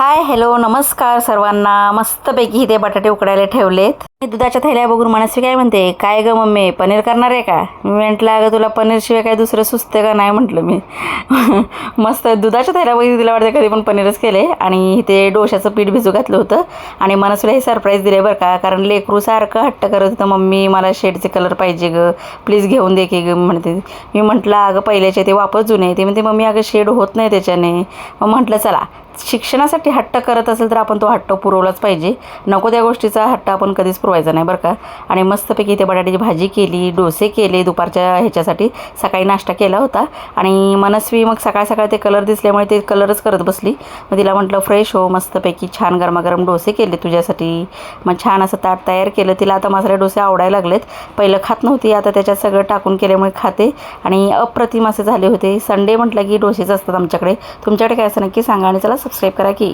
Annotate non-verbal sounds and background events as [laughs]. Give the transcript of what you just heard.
Hi hello नमस्कार सर्वांना. मस्तपैकी इथे बटाटे उकडायला ठेवलेत. दुधाच्या थैल्या बघून मनस्वी काय म्हणते? काय ग मम्मी पनीर करणार आहे का? मी म्हटलं अगं तुला पनीरशिवाय काय दुसरं सुचतं का? नाही म्हटलं मी. [laughs] मस्त दुधाच्या थैल्या बघितली तिला वाटते कधी पण पनीरच केले. आणि इथे डोशाचं पीठ भिजू घातलं होतं. आणि मनस्वीला हे सरप्राईज दिले बरं का कारण लेकरू सारखं हट्ट करत होतं मम्मी मला शेडचे कलर पाहिजे ग. प्लीज घेऊन दे की ग म्हणते. मी म्हटलं अगं पहिल्याचे ते वापस जुने ते म्हणते मम्मी अगं शेड होत नाही त्याच्याने. मग म्हटलं चला शिक्षणासाठी हट्ट करत असेल तर आपण तो हट्ट पुरवलाच पाहिजे. नको त्या गोष्टीचा हट्ट आपण कधीच पुरवायचा नाही बरं का. आणि मस्तपैकी इथे बटाट्याची भाजी केली डोसे केले दुपारच्या ह्याच्यासाठी सकाळी नाश्ता केला होता. आणि मनस्वी मग सकाळ सकाळ ते कलर दिसल्यामुळे ते कलरच करत बसली. मग तिला म्हटलं फ्रेश हो मस्तपैकी छान गरमागरम डोसे केले तुझ्यासाठी. मग छान असं ताट तयार केलं. तिला आता मसाले डोसे आवडायला लागलेत. पहिलं खात नव्हती आता त्याच्यात सगळं टाकून केल्यामुळे खाते. आणि अप्रतिम असे झाले होते. संडे म्हटलं की डोसेच असतात आमच्याकडे. तुमच्याकडे काय असं नक्की सांगा आणि चला सबस्क्राईब करा की.